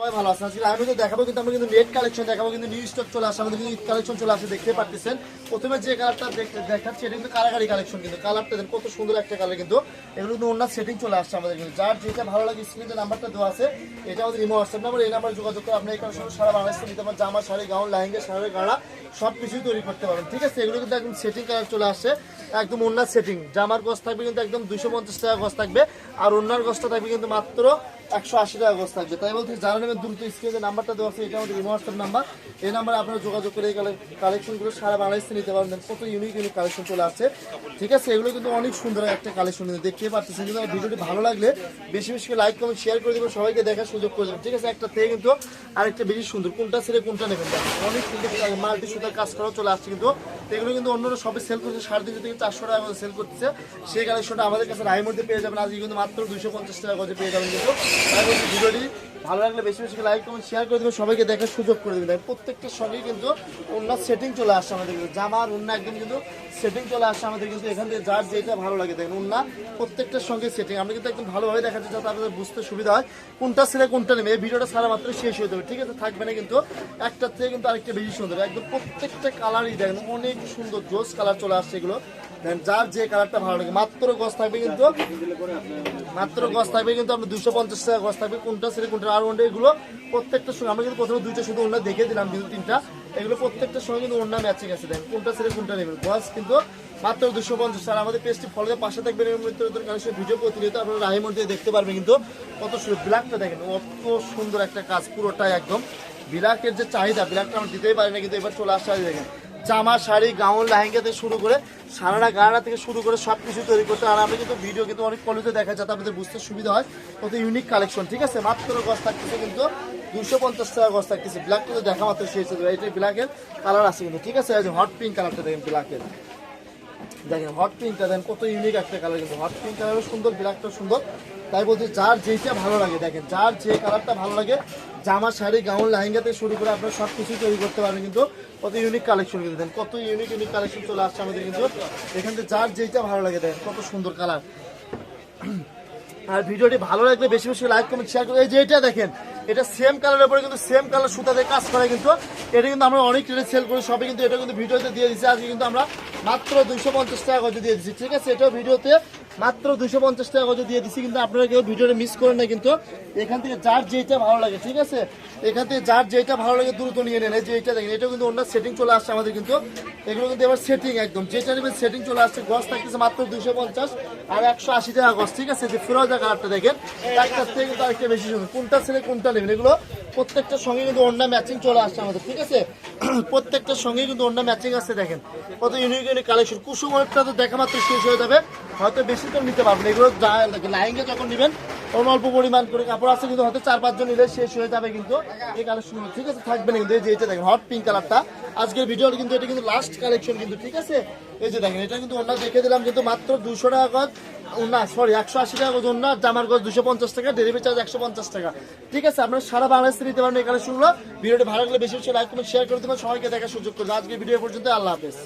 সবাই ভালো আমি দেখাবো, কিন্তু নেট কালেকশন দেখাবো, কিন্তু স্টক চলে আমাদের কিন্তু কালেকশন চলে দেখতে পাচ্ছেন প্রথমে যে কালারটা দেখতে কিন্তু কালেকশন কিন্তু। কালারটা কত সুন্দর একটা কালার কিন্তু। এগুলো কিন্তু অন্য সেটিং চলে আসছে আমাদের যার ভালো নাম্বারটা দেওয়া আছে। এটা আমাদের এই যোগাযোগ করে আপনি সারা জামা, শাড়ি গাড়া সব কিছুই তৈরি করতে পারেন ঠিক আছে? কিন্তু একদম সেটিং চলে আসছে একদম সেটিং জামার গছ থাকবে কিন্তু একদম দুশো পঞ্চাশ টাকা গছ থাকবে। আর অন্যার গছটা থাকবে কিন্তু মাত্র একশো আশি টাকা গছ থাকবে। তাই বলতে যারা নেবেন দ্রুত স্ক্রিনে নাম্বারটা দেওয়া আছে, এটা আমাদের হোয়াটসঅ্যাপ নাম্বার। এই নাম্বারে আপনারা যোগাযোগ করে এই কালেকশনগুলো সারা বাংলাদেশে নিতে পারবেন। কত ইউনিক ইউনিক কালেকশন চলে আসছে। ঠিক আছে, এগুলো কিন্তু অনেক সুন্দর একটা কালেকশন দেখতে পাচ্ছেন। কিন্তু ভিডিওটি ভালো লাগলে বেশি বেশি লাইক কমেন্ট শেয়ার করে দেবেন। সবাইকে দেখার সুযোগ করে দেবেন। ঠিক আছে, একটা থেকে কিন্তু আরেকটা বেশি সুন্দর। কোনটা ছেড়ে, কোনটা নেবেন? অনেক সুন্দর মাল্টি সুতার কাজ করাও চলে আসছে কিন্তু। এগুলো কিন্তু অন্যরা সবে সেল করছে। সাড়ে তিনশো থেকে চারশো টাকা করে সেল করতেছে। সেই কালেকশনটা আমাদের কাছে রায়ের মধ্যে পেয়ে যাবেন। আজকে কিন্তু মাত্র দুশো পঞ্চাশ টাকা করে পেয়ে যাবেন কিন্তু ভিডিওটি ভালো লাগলে বেশি বেশি লাইক কমেন্ট শেয়ার করে দেবেন সবাইকে দেখার সুযোগ করে দেবেন। দেখেন, প্রত্যেকটার সঙ্গে কিন্তু অন্য সেটিং চলে আসছে আমাদের কিন্তু। জামার অন্য একদম কিন্তু সেটিং চলে আসছে আমাদের কিন্তু এখান থেকে যার যেটা ভালো লাগে। দেখেন অন্য প্রত্যেকটার সঙ্গে সেটিং আমরা কিন্তু একদম ভালোভাবে দেখাচ্ছি যাতে আপনাদের বুঝতে সুবিধা হয় কোনটা ছেড়ে কোনটা নেবে। এই ভিডিওটা সারা মাত্র শেষ হয়ে যাবে। ঠিক আছে থাকবে না কিন্তু একটার থেকে কিন্তু আরেকটা বেশি সুন্দর। একদম প্রত্যেকটা কালারই দেখেন অনেক সুন্দর জোস কালার চলে আসছে এগুলো। যার যে কালারটা ভালো লাগে, মাত্র গছ থাকবে কিন্তু, মাত্র গছ থাকবে কিন্তু আমরা দুশো পঞ্চাশ টাকা গছ থাকবে। কোনটা সেটা কোনটা আর ওনটা এগুলো প্রত্যেকটা সঙ্গে, আমরা কিন্তু প্রথমে দুইটা শুধু ওনা দেখে দিলাম, কিন্তু তিনটা। এগুলো প্রত্যেকটার সঙ্গে কিন্তু ওনা ম্যাচিং আছে। দেখেন কোনটা সেটা কোনটা নেবেন? গছ কিন্তু মাত্র দুশো পঞ্চাশ আর আমাদের পেজটি ফলোতে পাশে থাকবেন নতুন কালেকশন ভিডিও প্রতিনিয়ত আপনারা রাহের মধ্যে দেখতে পারবেন কিন্তু কত সুন্দর ব্ল্যাকটা দেখেন, কত সুন্দর একটা কাজ, পুরোটাই একদম। ব্ল্যাকের যে চাহিদা, ব্ল্যাকটা আমরা দিতেই পারি না, কিন্তু এবার চলে আসছে দেখেন। জামা, শাড়ি, গাউন, লেহেঙ্গা থেকে শুরু করে সারারা গাড়া থেকে শুরু করে সব কিছু তৈরি করতে আর আমি কিন্তু ভিডিও কিন্তু অনেক কলেজে দেখা যাতে আমাদের বুঝতে সুবিধা হয়। কত ইউনিক কালেকশন ঠিক আছে? মাত্র গছ থাকতেছে কিন্তু দুশো পঞ্চাশ টাকা গছ থাকতেছে। ব্ল্যাক কিন্তু দেখা মাত্র শেষ হয়ে যাবে এটা ব্ল্যাকের কালার আছে কিন্তু, ঠিক আছে? হট পিঙ্ক কালারটা দেখেন ব্ল্যাকের দেখেন হট পিঙ্কটা দেখেন কত ইউনিক একটা কালার কিন্তু। হট পিঙ্ক কালারও সুন্দর ব্ল্যাকটা সুন্দর। তাই বলছি, যার যেইটা ভালো লাগে, দেখেন, যার যে কালারটা ভালো লাগে, জামা, শাড়ি, গাউন, লেহেঙ্গা থেকে শুরু করে আপনারা সব কিছুই তৈরি করতে পারবেন কিন্তু কত ইউনিক কালেকশন কিন্তু। দেখেন, কত ইউনিক ইউনিক কালেকশন চলে আসছে আমাদের কিন্তু। এখান থেকে যার যেইটা ভালো লাগে, দেখেন, কত সুন্দর কালার আর ভিডিওটি ভালো লাগলে বেশি বেশি লাইক কমেন্ট শেয়ার করে এই যে এটা দেখেন, এটা সেম কালারের উপরে কিন্তু সেম কালার সুতা দিয়ে কাজ করে কিন্তু। এটা কিন্তু আমরা অনেক রেটে সেল করি, সবাই কিন্তু এটা কিন্তু ভিডিওতে দিয়ে দিচ্ছি। আজকে কিন্তু আমরা মাত্র দুইশো পঞ্চাশ টাকা করে দিয়ে দিচ্ছি ঠিক আছে, এটাও ভিডিওতে মাত্র দুইশো পঞ্চাশ টাকা করে দিয়ে দিচ্ছি কিন্তু আপনারা কেউ ভিডিওটা মিস করেন না কিন্তু এখান থেকে যার যেইটা ভালো লাগে, ঠিক আছে? এখান থেকে যার যেইটা ভালো লাগে দ্রুত নিয়ে নেন। যে এটা দেখেন, এটাও কিন্তু অন্য সেটিং চলে আসছে আমাদের কিন্তু। এগুলো কিন্তু এবার সেটিং একদম। যেটা নেবেন সেটিং চলে আসছে, গছ থাকতেছে মাত্র দুশো পঞ্চাশ আর একশো আশি টাকা গছ, ঠিক আছে? যে ফিরোজা কালারটা দেখেন একটার থেকে কিন্তু আরেকটা বেশি সুন্দর। কোনটা ছেলে, কোনটা নেবেন এগুলো প্রত্যেকটার সঙ্গে কিন্তু অন্য ম্যাচিং চলে আসছে আমাদের, ঠিক আছে? প্রত্যেকটার সঙ্গে কিন্তু অন্য ম্যাচিং আসছে দেখেন। কত ইউনিক ইউনিক কালেকশন কুসুমটা তো দেখা মাত্র শেষ হয়ে যাবে, হয়তো বেশি তো নিতে পারবেন এগুলো লাইঙ্গে যখন নেবেন অন্য অল্প পরিমাণ করে কাপড় আছে কিন্তু হয়তো চার পাঁচজন নিলে শেষ হয়ে যাবে কিন্তু এই কালেকশন ঠিক আছে? থাকবে না কিন্তু এই যে এটা দেখেন হট পিঙ্ক কালারটা আজকের ভিডিওর কিন্তু, এটা কিন্তু লাস্ট কালেকশন কিন্তু, ঠিক আছে? এই যে দেখেন, এটা কিন্তু ওনার দেখে দিলাম, কিন্তু মাত্র দুশো টাকা গজ না সরি একশো আশি টাকা গজ ওনার জামার গজ দুশো পঞ্চাশ টাকা ডেলিভারি চার্জ একশো পঞ্চাশ টাকা। ঠিক আছে, আপনারা সারা বাংলাদেশে নিতে পারেন এই কালেকশনগুলো ভিডিওটি ভালো লাগলে বেশি বেশি লাইক কমেন্ট শেয়ার করে দেবেন। সবাইকে দেখার সুযোগ করবে আজকে ভিডিও পর্যন্ত, আল্লাহ হাফেজ।